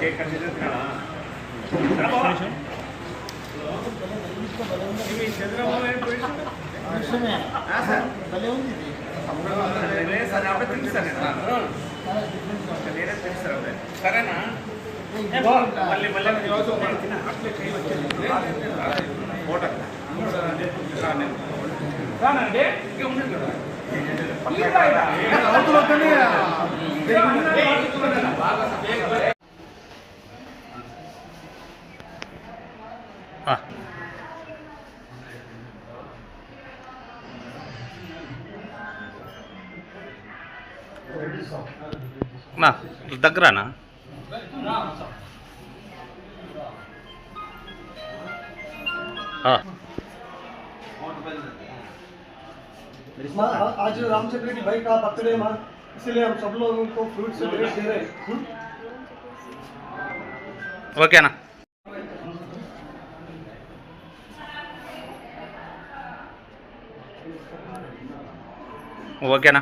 Cake cut చేసి తినాలా ఇవి చంద్రబాబు నాయుడు భలే ఉంది ఇది లేదు సార్ అప్పుడే తెలుస్తాను నేను నేనే తెలుస్తాను అప్పుడే సరేనా మళ్ళీ మళ్ళీ రానండి ఇంకా ఉండండి కదా నా దగ్గరనా ఆ, माँ आज रामचंद्र रेड्डी भाई का बर्थडे माँ इसलिए हम सब लोगों को फ्रूट से ड्रेस दे रहे हैं हम्म? ఓకేనా ఓకేనా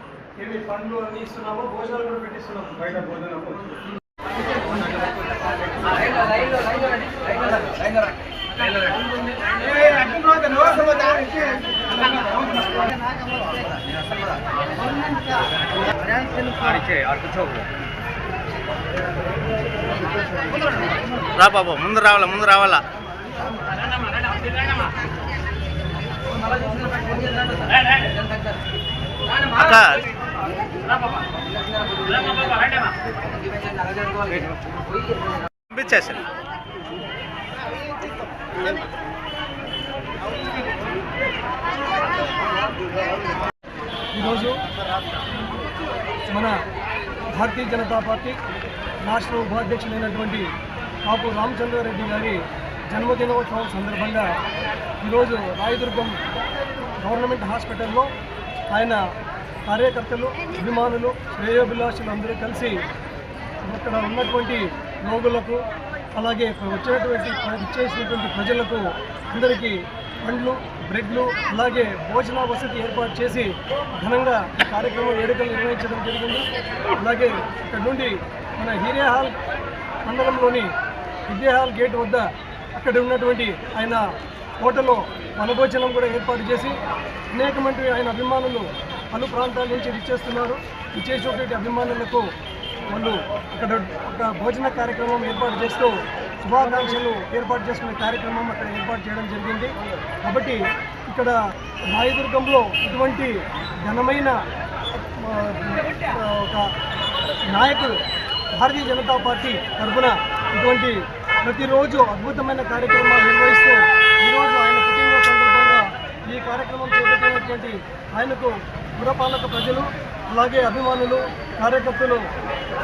ఏమి పండ్లు అన్ని ఇస్తున్నాము భోజనాలు కూడా పెట్టిస్తున్నాము బయట భోజనం రా బాబు ముందు రావాలా ముందు రావాలా? అక్క పంపించేసాను ఈరోజు మన భారతీయ జనతా పార్టీ రాష్ట్ర ఉపాధ్యక్షులైనటువంటి కాపు రామచంద్రారెడ్డి గారి జన్మదినోత్సవం సందర్భంగా ఈరోజు రాయదుర్గం గవర్నమెంట్ హాస్పిటల్లో ఆయన కార్యకర్తలు అభిమానులు శ్రేయోభిలాషులు అందరూ కలిసి అక్కడ ఉన్నటువంటి రోగులకు అలాగే వచ్చినటువంటి ఇచ్చేసినటువంటి ప్రజలకు అందరికీ పండ్లు బ్రెడ్లు అలాగే భోజన వసతి ఏర్పాటు చేసి ఘనంగా కార్యక్రమం వేడుకలు నిర్వహించడం జరిగింది. అలాగే ఇక్కడ నుండి మన హీరే హాల్ మండలంలోని విద్యా హాల్ గేట్ వద్ద అక్కడ ఉన్నటువంటి ఆయన హోటల్లో వనభోజనం కూడా ఏర్పాటు చేసి అనేకమంది ఆయన అభిమానులు పలు ప్రాంతాల నుంచి విచ్చేస్తున్నారు. విచ్చేసినటువంటి అభిమానులకు వాళ్ళు ఇక్కడ ఒక భోజన కార్యక్రమం ఏర్పాటు చేస్తూ శుభాకాంక్షలు ఏర్పాటు చేసుకునే కార్యక్రమం అక్కడ ఏర్పాటు చేయడం జరిగింది. కాబట్టి ఇక్కడ రాయదుర్గంలో ఇటువంటి ఘనమైన ఒక నాయకుడు భారతీయ జనతా పార్టీ తరఫున ఇటువంటి ప్రతిరోజు అద్భుతమైన కార్యక్రమాలు నిర్వహిస్తూ ఈరోజు ఆయన పుట్టినరోజు సందర్భంగా ఈ కార్యక్రమం చేపట్టినటువంటి ఆయనకు పురపాలక ప్రజలు అలాగే అభిమానులు కార్యకర్తలు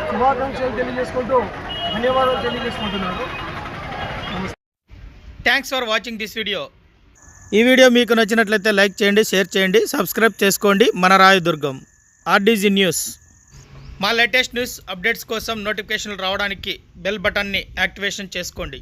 శుభాకాంక్షలు తెలియజేసుకుంటూ ధన్యవాదాలు తెలియజేసుకుంటున్నారు thanks for watching this video ఈ వీడియో మీకు నచ్చినట్లయితే లైక్ చేయండి షేర్ చేయండి సబ్స్క్రైబ్ చేసుకోండి. మన రాయదుర్గం ఆర్డీజీ న్యూస్ మా లేటెస్ట్ న్యూస్ అప్డేట్స్ కోసం నోటిఫికేషన్లు రావడానికి బెల్ బటన్ని యాక్టివేషన్ చేసుకోండి.